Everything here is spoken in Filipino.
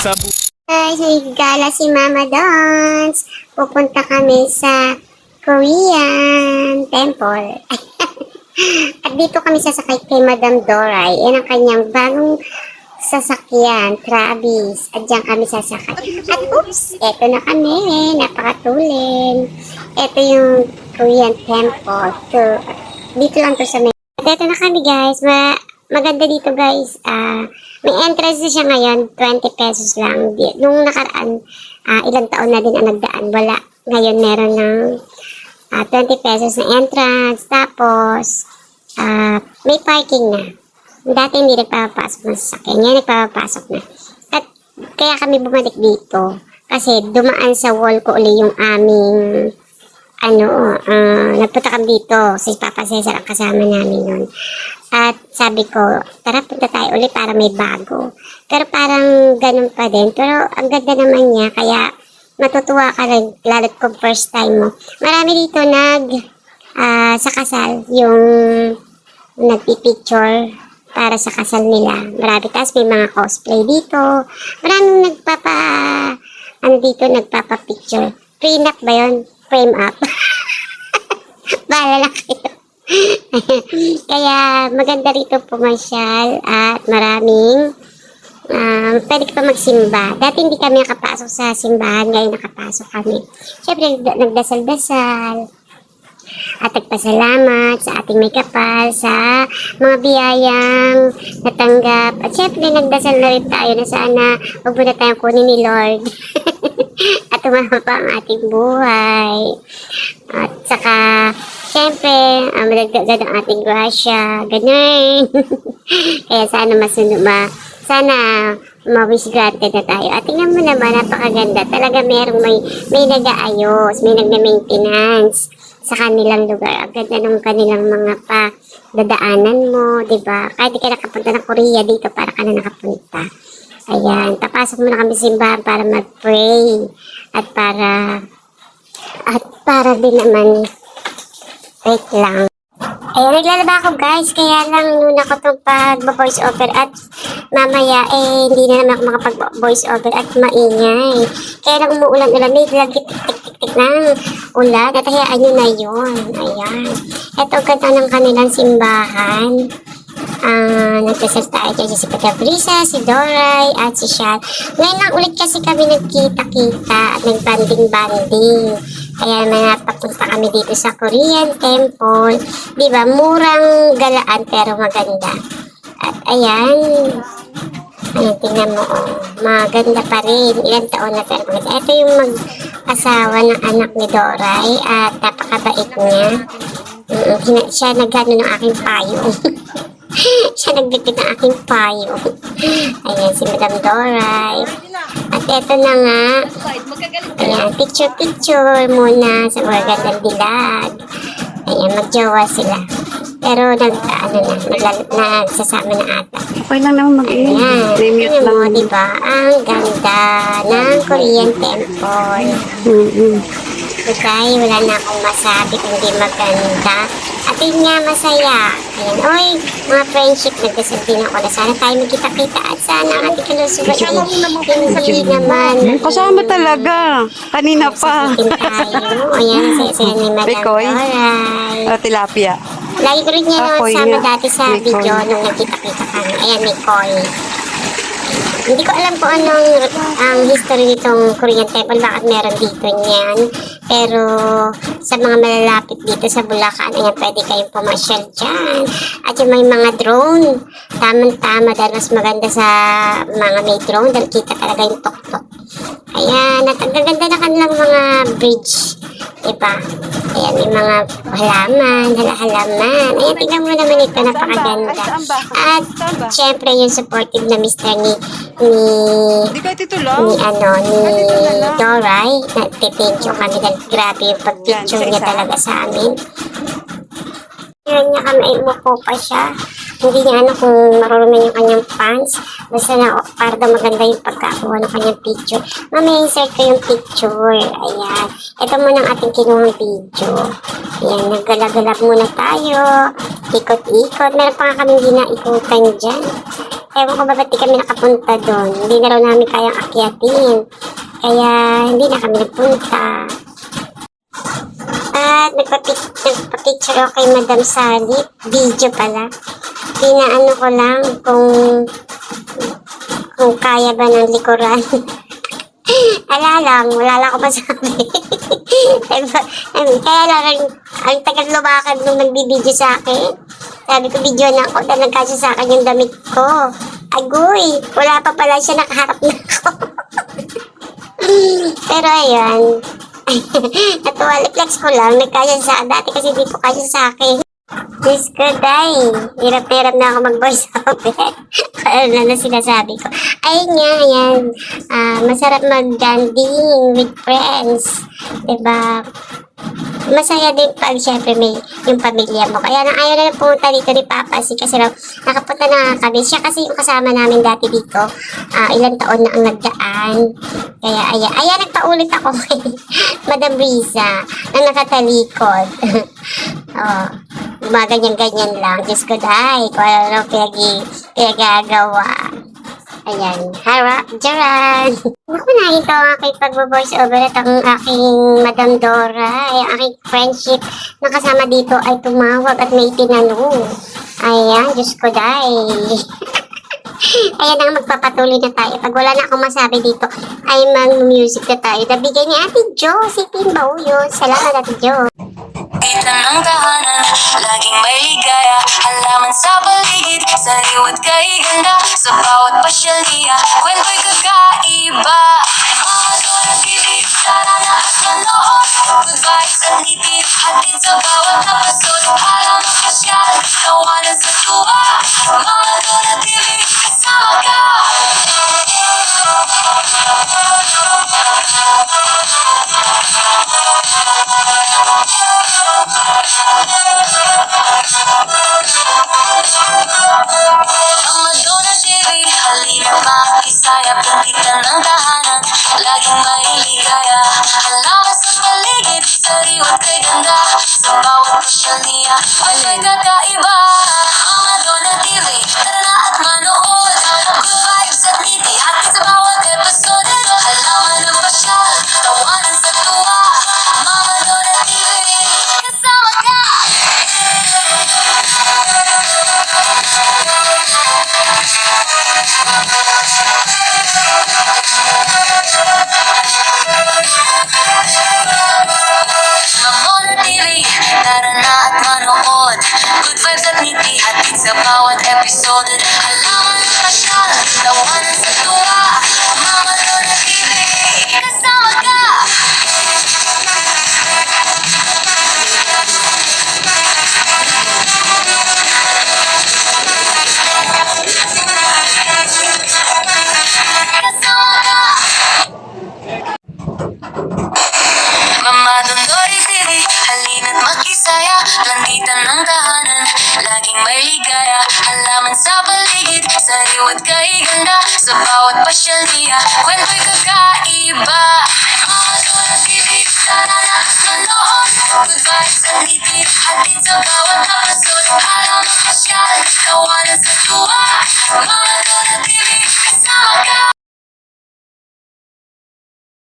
sa Guys, nagigala si Mama Dons. Pupunta kami sa Korean Temple. At dito kami sasakay kay Madam Doray. Yan ang kanyang bagong sasakyan, Travis. At diyan kami sasakay. At oops, eto na kami. Napakatulin. Ito yung Korean Temple. To, dito lang to sa may... At eto na kami guys. Ma maganda dito guys. Ah, may entrance na siya ngayon. 20 pesos lang. Nung nakaraan, ah, ilang taon na din ang nagdaan. Wala. Ngayon meron ng ah, 20 pesos na entrance. Tapos, ah, may parking na. Dati hindi nagpapasok ng sasakyan. Ngayon nagpapasok na. At kaya kami bumalik dito. Kasi dumaan sa wall ko uli yung aming ano, ah, nagpunta kami dito. Si Papa Cesar ang kasama namin nun. At sabi ko, tara punta tayo ulit para may bago. Pero parang ganun pa din. Pero ang ganda naman niya, kaya matutuwa ka rin, lalo't kung first time mo. Marami dito nag, ah, sa kasal, yung nagpipicture para sa kasal nila. Marami, tapos may mga cosplay dito. Maraming nagpapa, ano dito, nagpapa-picture. Prenup ba yun? Frame up. Bahala lang kayo. Kaya maganda rito pumasyal at maraming um, pwede ka pa magsimba. Dati hindi kami nakapasok sa simbahan, ngayon nakapasok kami. Siyempre, nagda- nagdasal-dasal at nagpasalamat sa ating may kapal, sa mga biyayang natanggap. At syempre, nagdasal na rin tayo na sana huwag muna tayong kunin ni Lord. at tumama pa ang ating buhay. At saka, syempre, uh, madagdagan ang ating grasya. Ganun. Kaya sana masunod ma, sana ma-wish granted na tayo. At tingnan mo naman, napakaganda. Talaga merong may, may nag-aayos, may nag-maintenance sa kanilang lugar. Ang ganda ng kanilang mga pa dadaanan mo, di ba? Kahit di ka nakapunta ng Korea dito, para ka na nakapunta. Ayan, papasok muna kami simbahan para mag-pray at para at para din naman wait lang. Ayan, naglalaba ako guys, kaya lang nung ako itong pag-voice over at mamaya eh hindi na naman ako makapag-voice over at maingay. Kaya lang umuulan-ulan, may lagi tik-tik-tik ng ulan at hayaan nyo na yun. Ayan. Ito ang ganda ng kanilang simbahan. Ah, nagkasal tayo dyan si Brisa, si Doray, at si Shad. Ngayon lang ulit kasi kami nagkita-kita at nagbanding-banding. Kaya naman napapunta kami dito sa Korean Temple. Di ba? Murang galaan pero maganda. At ayan. Ayan, tingnan mo. Oh. Maganda pa rin. Ilang taon na pero maganda. Ito yung mag-asawa ng anak ni Doray at napakabait niya. Mm, siya nagano ng aking payong. siya nagbitbit ng aking payong. Ayan, si Madam Doray. At eto na nga. Ayan, picture-picture muna sa mga gandang dilag. Ayan, magjowa sila. Pero nag, ano na, naglal- nagsasama na ata. Okay lang naman mag-inom. Ayan, May-mute tingnan mo, diba? Ang ganda ng Korean Temple. Mm-mm. Kaya wala na akong masabi kung di maganda. At yun nga, masaya. Ayan, oy, mga friendship, nagdasal din ako na sana tayo magkita-kita at sana ang ating kalusugan ay hindi naman. Kasama talaga. Kanina pa. Tayo. Ayan, saya-saya ni Madam Bikoy? Ah, tilapia. Lagi ko rin niya naman Ako'y sama na- dati sa may video coin. nung nagkita-kita kami. Ayan, may coin. Hindi ko alam kung anong ang history nitong Korean Temple, bakit meron dito niyan. Pero sa mga malalapit dito sa Bulacan, ayan, pwede kayong pumasyal dyan. At yung may mga drone, tamang-tama dahil mas maganda sa mga may drone dahil kita talaga yung tok-tok. Ayan, at ang gaganda na kanilang mga bridge. Diba? Ayan, may mga halaman, halahalaman. Ayan, tingnan mo naman ito, napakaganda. At, syempre, yung supportive na mister ni, ni, Hindi ka tito ni ano, ni Doray. Nagtithank you kami dahil grabe yung pag-picture niya talaga sa amin. Meron niya kami, ay pa siya. hindi niya ano kung marunong yung kanyang pants. Basta na para daw maganda yung pagkakuha ng kanyang picture. Mamaya insert ko yung picture. Ayan. Ito muna ang ating kinuhang video. Ayan, naggalagalag muna tayo. Ikot-ikot. Meron pa nga kaming ginaikutan dyan. Ewan ko ba ba't di kami nakapunta doon. Hindi na raw namin kayang akyatin. Kaya hindi na kami nagpunta. At nagpapic- nagpa-picture ako kay Madam Sally. Video pala. Pinaano ko lang kung kung kaya ba ng likuran. Ala lang, wala lang ako masabi. Kaya lang, ang, ang tagal lumakad nung nagbibideo sa akin. Sabi ko, video na ako, dahil nagkasya sa akin yung damit ko. Agoy, wala pa pala siya, nakaharap na ako. Pero ayun, natuwa, flex ko lang, nagkasya sa dati kasi di po kasya sa akin. Diyos ko, day. Hirap-hirap na ako mag-voice over. Ano na na sinasabi ko. Ayun nga, yan. Ah, masarap mag-danding with friends. Diba? Masaya din pag syempre may yung pamilya mo. Kaya nang ayaw na lang pumunta dito ni Papa si kasi raw nakapunta na kami. Siya kasi yung kasama namin dati dito. Ah, ilang taon na ang nagdaan. Kaya ayan, ayan nagpaulit ako Madam Risa na nakatalikod. oh, gumaganyan-ganyan lang. Diyos ko dahi, kung ano pinag pinagagawa. Ayan, harap, jaran. Naku, nakita ko aking pagbo-voice over at ang aking Madam Dora, ay ang aking friendship na kasama dito ay tumawag at may tinanong. Ayan, Diyos ko dahi. Ayan na nga, magpapatuloy na tayo. Pag wala na akong masabi dito, ay mag-music na tayo. Nabigay ni Ate Jo, si Timbaw yun. Salamat Ate Jo. Kita ng tahanan, laging may ligaya Halaman sa paligid, sariwat kay ganda Sa bawat pasyalya, kwento'y kakaiba. Mga doon TV, sana na at manood. Good vibes ang litid, hatid sa bawat episode Alam ang pasyal, tawanan sa tuwa. Mga doon TV, ay Ang Madonna TV, tara na at manood. Good vibes at ngiti, hati Halaman at pasyal, tawanan sa ako'y kakaiba Mga titik sa nanak ng loob Goodbye sa ngiti, hatid sa bawat kapasot Alam ko siya, sa tuwa Mga titik, kasama